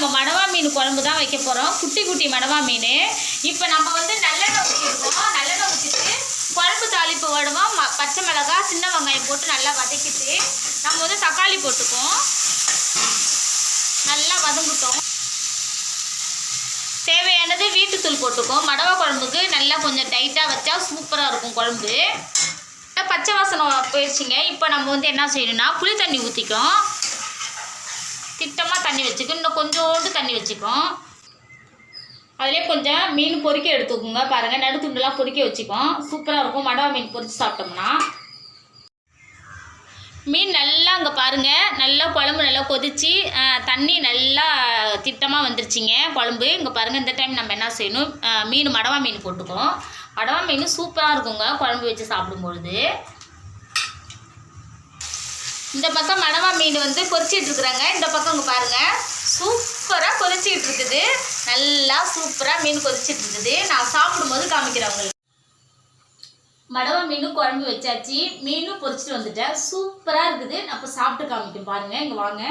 நம்ம மடவா மீன் குழம்பு தான் வைக்க போகிறோம் குட்டி குட்டி மடவா மீன். இப்போ நம்ம வந்து நல்லெண்ணெய் ஊற்றிருக்கோம் நல்லெண்ணெய் ஊற்றிட்டு குழம்பு தாளிப்பு வடுவோம் ம பச்சை மிளகா சின்ன வெங்காயம் போட்டு நல்லா வதக்கிட்டு நம்ம வந்து தக்காளி போட்டுக்குவோம். நல்லா வதங்கிட்டோம். தேவையானது வீட்டுத்தூள் போட்டுக்கோம் மடவா குழம்புக்கு நல்லா கொஞ்சம் டைட்டாக வச்சா சூப்பராக இருக்கும் குழம்பு. பச்சை வாசனை போயிடுச்சுங்க இப்போ நம்ம வந்து என்ன செய்யணும்னா புளி தண்ணி ஊற்றிக்கும் திட்டமாக தண்ணி வச்சுக்கும் இன்னும் கொஞ்சோண்டு தண்ணி வச்சுக்கும் அதிலே கொஞ்சம் மீன் பொரிக்க எடுத்துக்கோங்க. பாருங்கள் நடுத்துண்டுலாம் பொரிக்க வச்சுக்கோம் சூப்பராக இருக்கும். மடவா மீன் பொறிச்சு சாப்பிட்டோம்னா. மீன் நல்லா அங்கே பாருங்கள் நல்லா குழம்பு நல்லா கொதிச்சு தண்ணி நல்லா திட்டமாக வந்துருச்சுங்க. குழம்பு. இங்கே பாருங்கள் இந்த டைம் நம்ம என்ன செய்யணும்? மீன் மடவா மீன் போட்டுக்கோம் மடவா மீன் சூப்பராக இருக்குங்க குழம்பு வச்சு சாப்பிடும்பொழுது. இந்த பக்கம் மணவா மீன் வந்து பொரிச்சிட்டு இருக்கிறாங்க இந்த பக்கம் இங்கே பாருங்கள் சூப்பராக கொதிச்சிக்கிட்டு இருக்குது நல்லா சூப்பராக மீன் கொதிச்சிட்டு இருக்குது நான் சாப்பிடும்போது காமிக்கிறேன் உங்களுக்கு. மடவா மீனும் குழம்பு வச்சாச்சு. மீனும் பொரிச்சிட்டு வந்துட்டேன். சூப்பராக இருக்குது. அப்போ சாப்பிட்டு காமிக்கும் பாருங்கள் இங்கே வாங்க.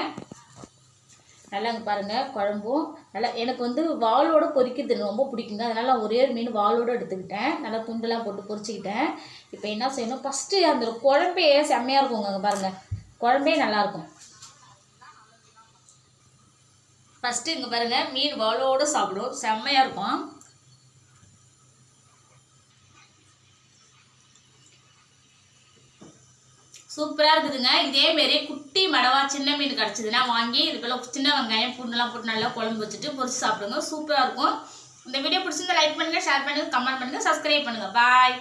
நல்லா இங்கே பாருங்கள் குழம்பும் நல்லா எனக்கு வந்து வாலோடு பொரிக்கிறது ரொம்ப பிடிக்குங்க. அதனால் நான் ஒரே ஒரு மீன் வாலோடு எடுத்துக்கிட்டேன். நல்லா துண்டெல்லாம் போட்டு பொரிச்சிக்கிட்டேன் இப்போ என்ன செய்யணும்? ஃபஸ்ட்டு அந்த குழம்பே செம்மையாக இருக்குங்க. அங்கே பாருங்கள் குழம்பே நல்லாயிருக்கும் ஃபஸ்ட்டு இங்கே பாருங்கள் மீன் வாளோட சாப்பிடும். செம்மையாக இருக்கும். சூப்பராக இருக்குதுங்க. இதேமாரி குட்டி மடவா சின்ன மீன் கிடச்சிதுன்னா வாங்கி இதுக்குள்ள சின்ன வெங்காயம் பூண்டுலாம் போட்டு நல்லா குழம்பு வச்சுட்டு பொரிச்சு சாப்பிடுங்க. சூப்பராக இருக்கும். இந்த வீடியோ பிடிச்சிருந்தா லைக் பண்ணுங்கள் ஷேர் பண்ணுங்கள் கமெண்ட் பண்ணுங்கள் சப்ஸ்கிரைப் பண்ணுங்கள் பாய்